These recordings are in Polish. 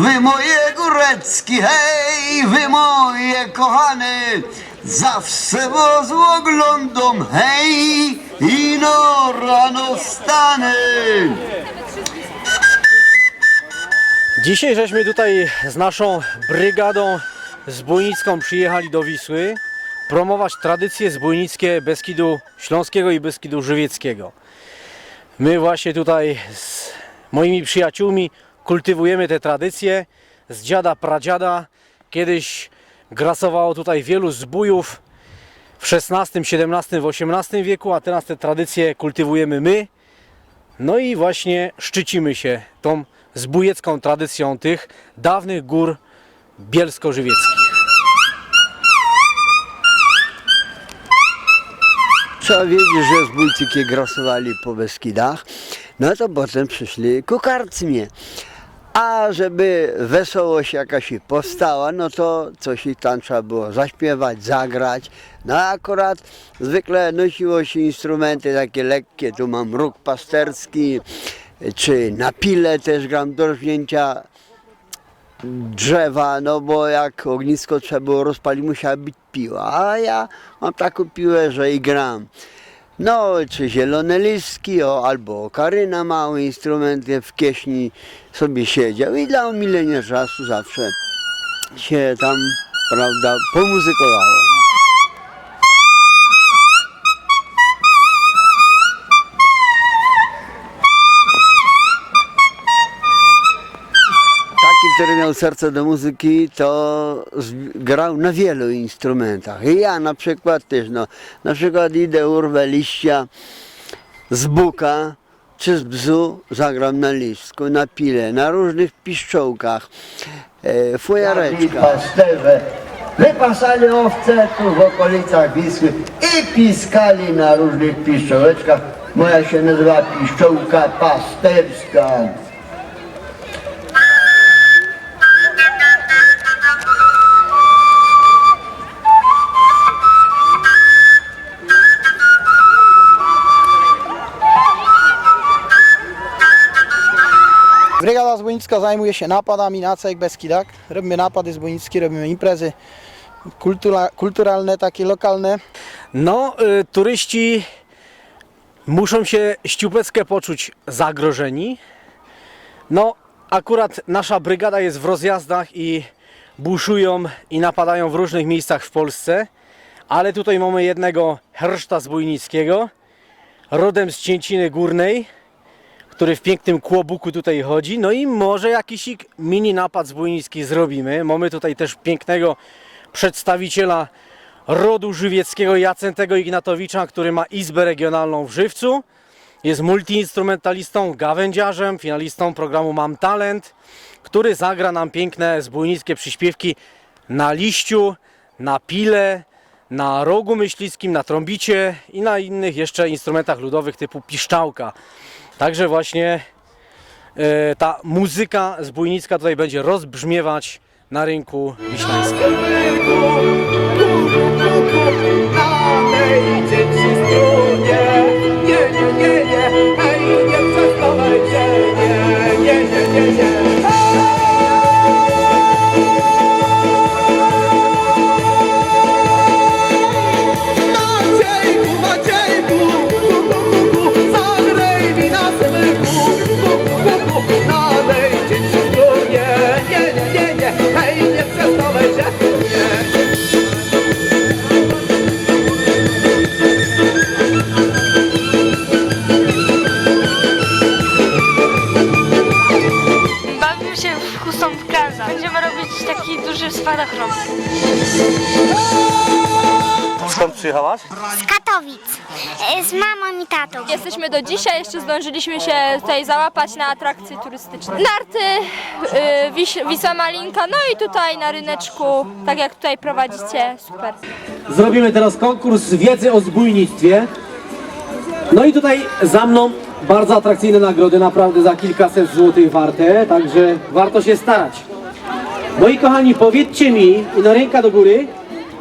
Wy moje górecki, hej, wy moje kochane, zawsze was oglądam, hej, i no rano stanę. Dzisiaj żeśmy tutaj z naszą brygadą zbójnicką przyjechali do Wisły promować tradycje zbójnickie Beskidu Śląskiego i Beskidu Żywieckiego. My właśnie tutaj z moimi przyjaciółmi kultywujemy te tradycje z dziada pradziada. Kiedyś grasowało tutaj wielu zbójów w XVI, XVII, XVIII wieku, a teraz te tradycje kultywujemy my. No i właśnie szczycimy się tą zbójecką tradycją tych dawnych gór bielsko-żywieckich. Trzeba wiedzieć, że zbójczyki grasowali po Beskidach, no to potem przyszli ku karczmie. A żeby wesołość jakaś powstała, no to coś tam trzeba było zaśpiewać, zagrać. No akurat zwykle nosiło się instrumenty takie lekkie, tu mam róg pasterski, czy na pile też gram do rżnięcia drzewa, no bo jak ognisko trzeba było rozpalić, musiała być piła, a ja mam taką piłę, że i gram. No, czy zielone listki, o, albo okaryna, mały instrument w kieśni sobie siedział i dla omilenia czasu zawsze się tam, prawda, pomuzykowało. Który miał serce do muzyki, to grał na wielu instrumentach. I ja na przykład też, no, na przykład idę urwę liścia z buka czy z bzu, zagram na listku, na pile, na różnych piszczołkach, e, fujareczkach. wypasali owce tu w okolicach Wisły i piskali na różnych piszczołeczkach. Moja się nazywa piszczołka pasterska. Brygada Zbójnicka zajmuje się napadami na całych Beskidach. Robimy napady zbójnickie, robimy imprezy kultura, kulturalne, takie lokalne. No, y, turyści muszą się ściupeckę poczuć zagrożeni. No, akurat nasza brygada jest w rozjazdach i buszują i napadają w różnych miejscach w Polsce. Ale tutaj mamy jednego herszta zbójnickiego, rodem z Cięciny Górnej, który w pięknym kłobuku tutaj chodzi. No i może jakiś mini napad zbójnicki zrobimy. Mamy tutaj też pięknego przedstawiciela rodu żywieckiego Jacentego Ignatowicza, który ma izbę regionalną w Żywcu. Jest multiinstrumentalistą, gawędziarzem, finalistą programu Mam Talent, który zagra nam piękne zbójnickie przyśpiewki na liściu, na pile, na rogu myślickim, na trąbicie i na innych jeszcze instrumentach ludowych typu piszczałka. Także właśnie e, ta muzyka zbójnicka tutaj będzie rozbrzmiewać na rynku wiślańskim. Taki duży spadochron. Skąd przyjechałaś? Z Katowic. E, Z mamą i tatą. Jesteśmy do dzisiaj, jeszcze zdążyliśmy się tutaj załapać na atrakcje turystyczne. Narty, yy, Wiś, Wisła Malinka, no i tutaj na ryneczku, tak jak tutaj prowadzicie, super. Zrobimy teraz konkurs wiedzy o zbójnictwie. No i tutaj za mną bardzo atrakcyjne nagrody, naprawdę za kilkaset złotych warte, także warto się starać. Moi kochani, powiedzcie mi i na ręka do góry,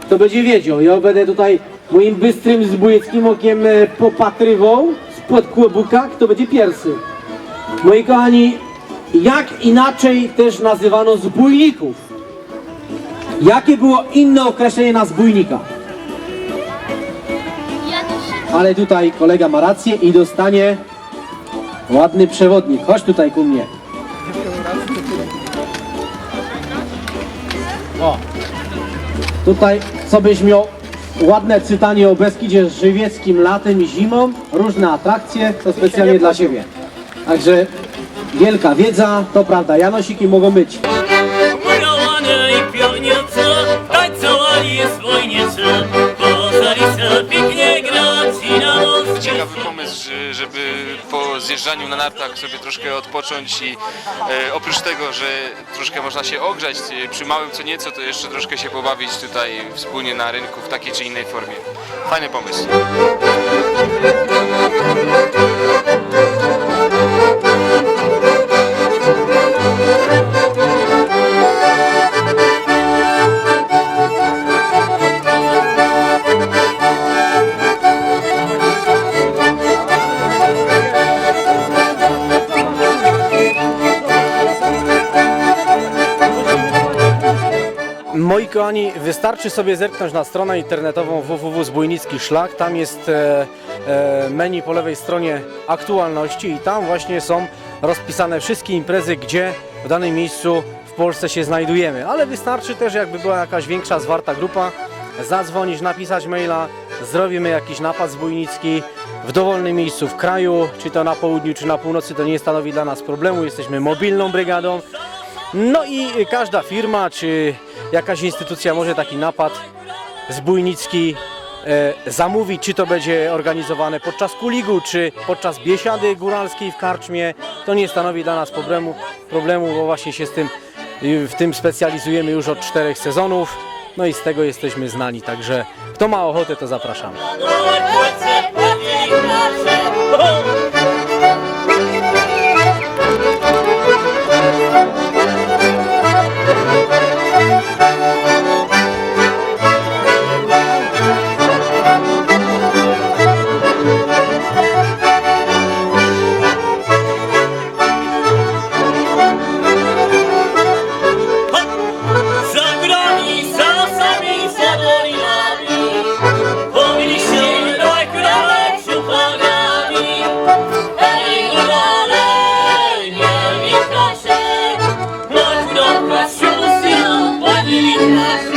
kto będzie wiedział. Ja będę tutaj moim bystrym zbójeckim okiem e, popatrywał spod kłobuka, kto będzie pierwszy. Moi kochani, jak inaczej też nazywano zbójników? Jakie było inne określenie na zbójnika? Ale tutaj kolega ma rację i dostanie ładny przewodnik. Chodź tutaj ku mnie. O. Tutaj co byś miał ładne czytanie o Beskidzie Żywieckim latem i zimą, różne atrakcje, to specjalnie dla Ciebie. Także wielka wiedza, to prawda, Janosiki mogą być. Murowany i piornicy, tańcowali swojnicy, zjeżdżaniu na nartach sobie troszkę odpocząć i e, oprócz tego, że troszkę można się ogrzać e, przy małym co nieco, to jeszcze troszkę się pobawić tutaj wspólnie na rynku w takiej czy innej formie. Fajny pomysł. Moi kochani, wystarczy sobie zerknąć na stronę internetową www.zbójnicki szlak. Tam jest e, e, menu po lewej stronie aktualności i tam właśnie są rozpisane wszystkie imprezy, gdzie w danym miejscu w Polsce się znajdujemy. Ale wystarczy też, jakby była jakaś większa, zwarta grupa, zadzwonić, napisać maila, zrobimy jakiś napad zbójnicki w dowolnym miejscu w kraju, czy to na południu, czy na północy, to nie stanowi dla nas problemu. Jesteśmy mobilną brygadą. No i każda firma czy jakaś instytucja może taki napad zbójnicki e, zamówić, czy to będzie organizowane podczas kuligu, czy podczas biesiady góralskiej w karczmie. To nie stanowi dla nas problemu, problemu bo właśnie się z tym, y, w tym specjalizujemy już od czterech sezonów. No i z tego jesteśmy znani, także kto ma ochotę, to zapraszamy. Jesus.